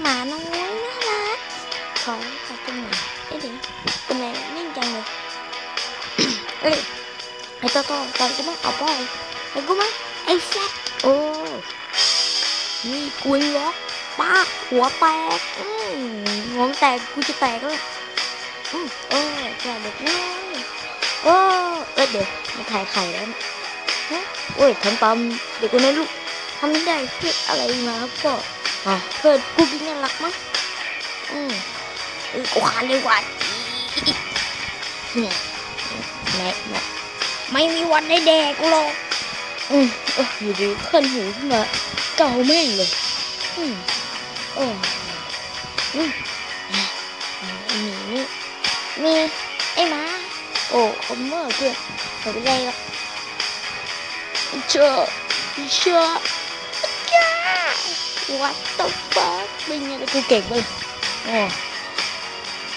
หมาน้อยน่ารักขอขอตรงไหนเอ๊ะดี๋ยวเป็นไงนิ่งจังเลยเอ้ยไอ้โตโต้แต่กูไม่เอาป้อยไอ้กูไม่ไอ้แซ่โอ้นี่กุยล็อกป้าหัวแตกอืมหัวแตกกูจะแตกแล้วอืมเออแกเด็กน้อยโอ้เอ้ยเดี๋ยวมาถ่ายไข่แล้วนะฮะโอ้ยทำตามเด็กคนนั้นลูกทำไม่ได้เพื่ออะไรมาครับก็อะ เพื่อนกูกินน่ารักมั้งอืมเออกูขาเลยว่าแม่แม่ไม่มีวันได้แดกหรอกอืมเอออยู่ดีขึ้นหูขึ้นมาเก่าแม่งเลยอืมโอ้อืมอะไอ้หมีนี่มีไอ้มาโอ้คอมเมอร์เพื่อนไม่เป็นไรหรอกเชื่อเชื่อ what the fuck เป็นไงแต่กูเก่งไปเลยโอ้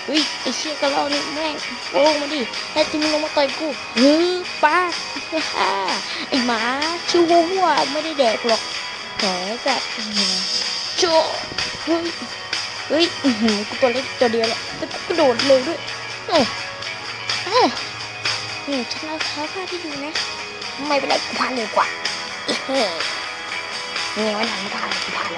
เฮ้ยไอ้เชี่ยกระเล่านี่แม่งโอ้มาดิแล้ที่มึงลงมาต่อยกูเฮ้ยป้าฮ่าไอ้หมาชื่อวัวไม่ได้แดกหรอกแหมแบบโจเฮ้ยเฮ้ยอื้อหือกูตัวเล็กตัวเดียวแหละแต่กูกระโดดเร็วด้วยโอ้โอ้นี่ฉันเอาเท้าผ้าที่ดูนะไม่เป็นไรกูพาเร็วกว่าเฮ้ยนี่ไงวันนั้นกูพากูพา